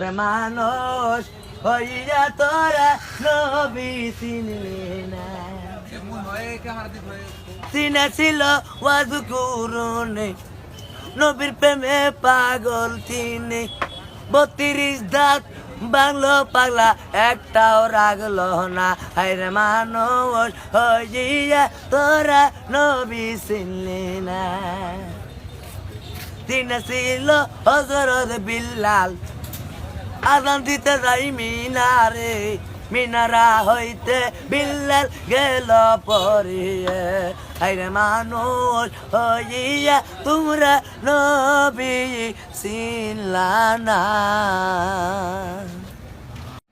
মানুষ হইয়া তোরা নবী চিনলি না। চিনেছিল ওয়াজু কুরনে নবীর প্রেমে পাগল তিনি। বত্রিশ দাঁত বাংলো পাগলা একটাও রাগলো না। হাইরে মানুষ হইয়া তোরা নবী চিনলি না। তিনি ছিল হজরত বিল্লাল আজান দিতে যাই মিনারে, মিনারা হইতে বিল্লাল গেল পরিয়ে। আইরে মানুষ হইয়া তোমরা নবী চিনলা না।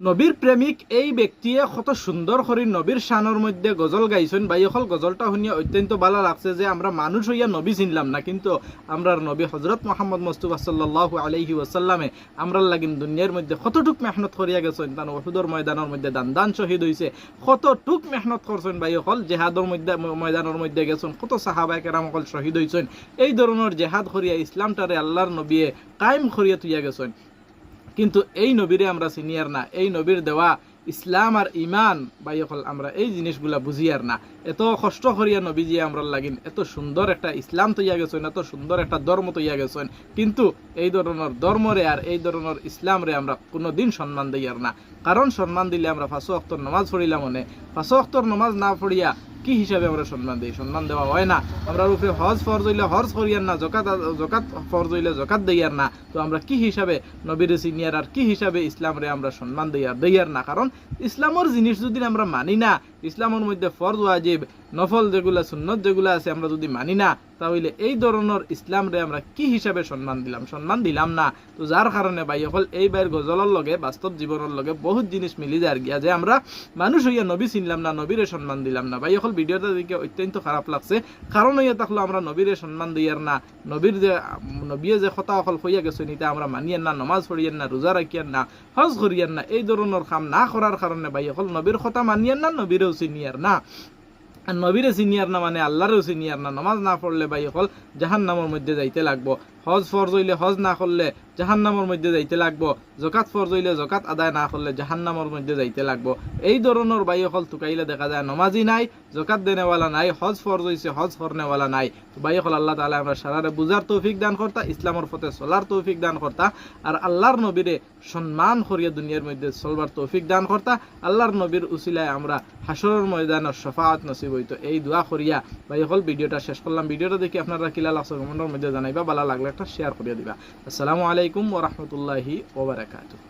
নবীর প্রেমিক এই ব্যক্তিয়ে কত সুন্দর করে নবীর শানোর মধ্যে গজল গাইছেন বাই অকল গজলটা শুনিয়া অত্যন্ত ভালো লাগছে যে আমরা মানুষ হইয়া নবী চিনলাম না, কিন্তু আমরা নবী হজরত মোহাম্মদ মুস্তফা সাল্লাহ আলহি ওসাল্লামে আমরা লাগিন দুনিয়ার মধ্যে কতটুক মেহনত করিয়া গেছেন তার ওষুধের ময়দানের মধ্যে দান দান শহীদ হয়েছে কতটুক মেহনত করছেন বাই অকল জেহাদর মধ্যে, ময়দানের মধ্যে গেছেন কত সাহাবাই কেরাম অকল শহীদ হয়েছেন এই ধরনের জেহাদ করিয়া ইসলামটারে আল্লাহর নবিয়ে কায়েম করিয়া তুইয়া গেছেন কিন্তু এই নবীরে আমরা সিনিয়র না, এই নবীর দেওয়া ইসলাম আর ইমান বাইকল আমরা এই জিনিসগুলা বুঝি আর না। এত কষ্ট করিয়া নবীজি আমরা লাগিন, এত সুন্দর একটা ইসলাম তৈয়া গেছেন এত সুন্দর একটা ধর্ম তৈয়া গেছেন কিন্তু এই ধরনের ধর্মরে আর এই ধরনের ইসলামরে আমরা কোনোদিন সম্মান দিই আর না। কারণ সম্মান দিলে আমরা ফাঁসো অক্তর নমাজ পড়িলাম মনে ফাঁসো অক্তর নমাজ না পড়িয়া কি হিসাবে আমরা সম্মান দিই? সম্মান দেওয়া হয় না। আমরা উপরে হজ ফরজ হইলে হজ করিয়ার না জকাত জকাত ফরজ হইলে জকাত দেয়ার না। তো আমরা কি হিসাবে নবীর সিনিয়র আর কি হিসাবে ইসলামরে আমরা সম্মান দেয়ার দেয়ার না? কারণ ইসলামর জিনিস যদি আমরা মানি না, ইসলামের মধ্যে ফরজ, ওয়াজিব, নফল যেগুলা, সুন্নত যেগুলো আছে আমরা যদি মানি না তাহলে এই ধরনের ইসলামরে আমরা কি হিসাবে সম্মান দিলাম? সম্মান দিলাম না। তো যার কারণে ভাই অকল এই বাইর গজলের লগে বাস্তব জীবনের লগে বহুত জিনিস মিলি যায় গিয়া যে আমরা মানুষ হইয়া নবী চিনলাম না নবীরে সম্মান দিলাম না। ভাই অকল ভিডিওটা দেখে অত্যন্ত খারাপ লাগছে। কারণ হইয়া থাকল আমরা নবীরে সম্মান দিয়ার না। নবীর যে, নবীয়ে যে কথা অকল হইয়া গেছে, নিতে আমরা মানিয়ার না, নমাজ পড়িয়ার না রোজা রাখিয়ার না, হজ করিয়ার না, এই ধরনের কাম না করার কারণে ভাই অকল নবীর কথা মানিয়ার না নবীরেও চিনিয়ার না। আর নবীরে সিনিয়র না মানে আল্লাহরেও সিনিয়র না। নমাজ না পড়লে ভাই অকল জাহান নামের মধ্যে যাইতে লাগবো। হজ ফরজ হইলে হজ না করলে জাহান নামের মধ্যে যাইতে লাগবো। জকাত ফরজ হইলে জকাত আদায় না করলে জাহান নামের মধ্যে যাইতে লাগবো। এই ধরনের বাই অকল তুকাইলে দেখা যায় নমাজি নাই জকাত দেনেওয়ালা নাই, হজ ফরজ হইছে, হজ করনেওয়ালা নাই। বাই অকল আল্লাহ তালা আমরা সারারে বুঝার তৌফিক দান করতা, ইসলামের পথে চলার তৌফিক দান করতা, আর আল্লাহর নবীরে সম্মান করিয়া দুনিয়ার মধ্যে চলবার তৌফিক দান করতা। আল্লাহর নবীর উসিলায় আমরা হাসরের ময়দানের শফাআত নসিব হইতো এই দোয়া করিয়া ভাই হল ভিডিওটা শেষ করলাম। ভিডিওটা দেখি আপনারা কিলা লাগছে মধ্যে জানাইবা, ভালো লাগলে একটা শেয়ার করিয়া দিবা আসসালামু আলাইকুম ওয়া রাহমাতুল্লাহি ওয়া বারাকাতুহু